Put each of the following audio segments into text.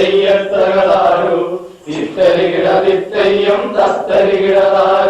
തെയ്യത്തകതെയ്യത്തകതെയ്യത്തകതാരു തിത്തരികിട തിത്തയ്യം തസ്തരികിടതാരു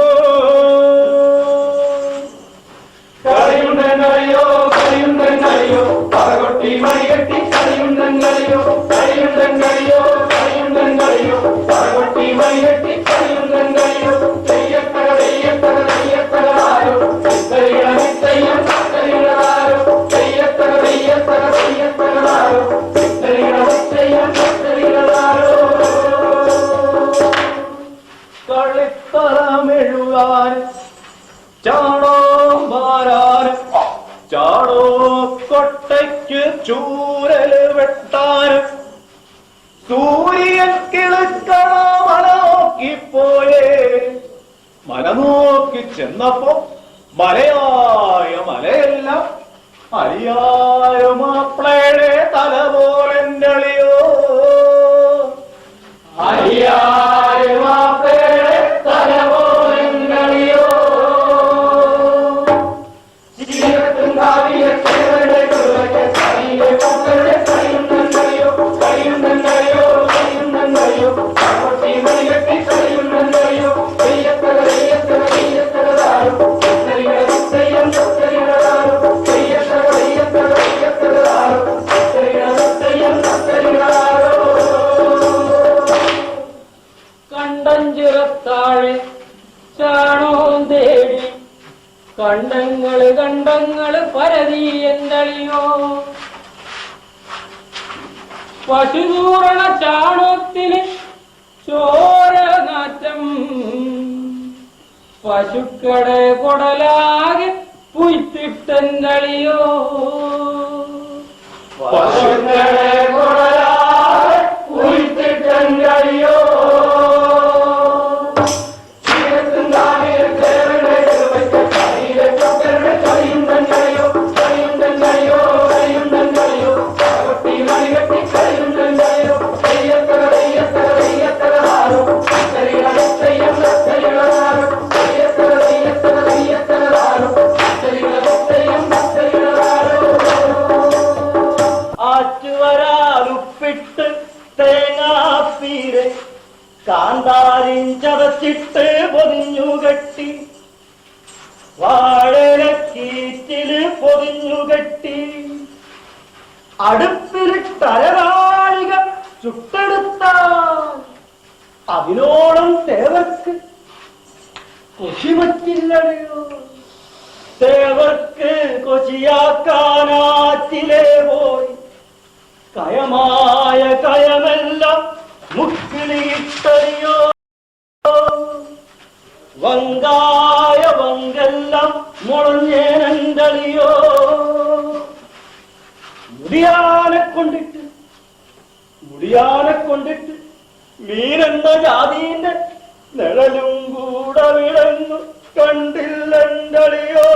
ചൂരൽ വെട്ടാനും സൂര്യൻ കിളക്കണ മല നോക്കി ചെന്നപ്പോ മലയായ മലയെല്ലാം മലയായ മാപ്പിളേ. കണ്ടങ്ങൾ കണ്ടങ്ങൾ പരതി എന്തളിയോ? പശുതൂറണ ചാണോത്തിന് ചോര നാറ്റം. പശുക്കളെ കൊടലാകെ പുയ്ത്തിട്ടെന്തളിയോ? പശുക്കളെ ഇട്ട് പൊതിഞ്ഞു കെട്ടി. വാഴലക്കീറ്റിൽ പൊതിഞ്ഞു കെട്ടി. തലകാണിക ചുട്ടെടുത്ത അതിനോളം തേവർക്ക് കൊശി പറ്റില്ലടയോ തേവർക്ക് കൊശിയാക്കാനാറ്റിലേ പോയി. കയമായ കയമെല്ലാം മുക്കിലിട്ടറിയോ. വങ്കായ വങ്കെല്ലാം മുളഞ്ഞേനന്തളിയോ? മുടിയാനെ കൊണ്ടിട്ട് മുടിയാനെ കൊണ്ടിട്ട് മീനെന്ന ജാതിന്റെ നിഴലും കൂടെ വിളന്നു കണ്ടില്ലെന്തളിയോ?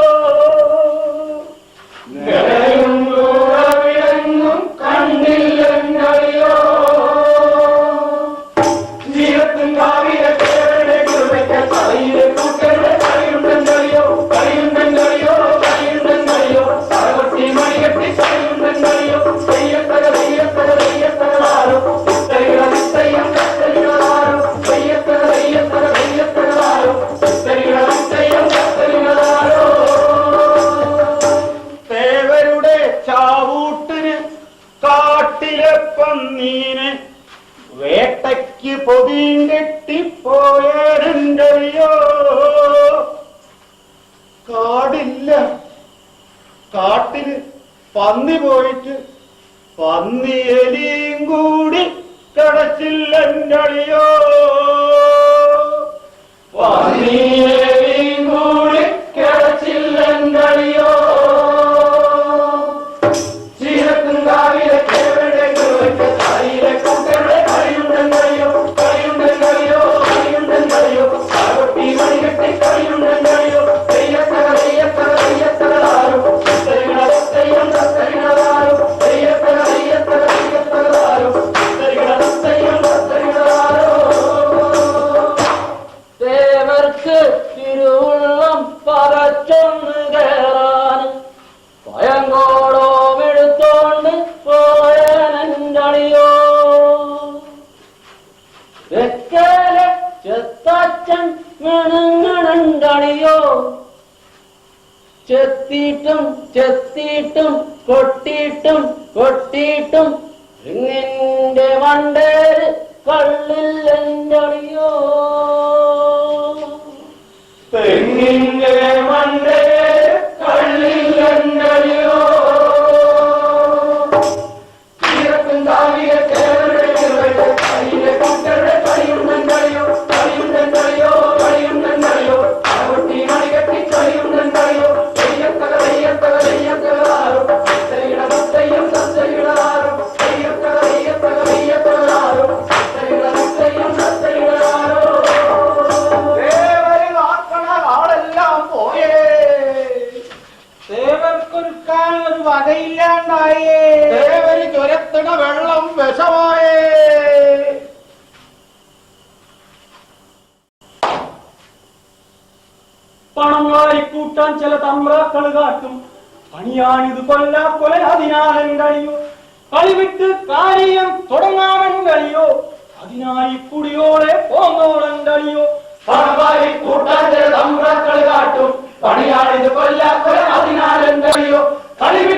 പൊയ്ക്ക് പൊതിണ്ടെത്തിപ്പോയരുണ്ടല്ലോ കാടില്ല. കാട്ടിൽ പന്നി പോയിട്ട് പന്നി എലിയും കൂടി കടച്ചില്ലെന്നളിയോ പന്നിയെ ചെത്തിയിട്ടും കൊട്ടിയിട്ടും കൊട്ടിയിട്ടും ഇങ്ങിന്റെ മണ്ടേര് കള്ളില്ലെന്തളിയോ പെണ്ണിന്റെ മണ്ടേ കാഞ്ചല തമ്രാക്കൾ കാട്ടും പണിയാണിത് കൊല്ല കൊല അതിനാലൻ കഴിയോ കളിവിട്ട് കാര്യം തുടങ്ങാമൻ കഴിയോ അതിനാൽ ഇക്കുടിയോടെ പോന്നോളൻ കഴിയോ പറമ്പായി കൂട്ടാഞ്ചല തമ്രാക്കൾ കാട്ടും പണിയാണിത് കൊല്ല കൊല അതിനാലൻ കഴിയോ കളിവിട്ട്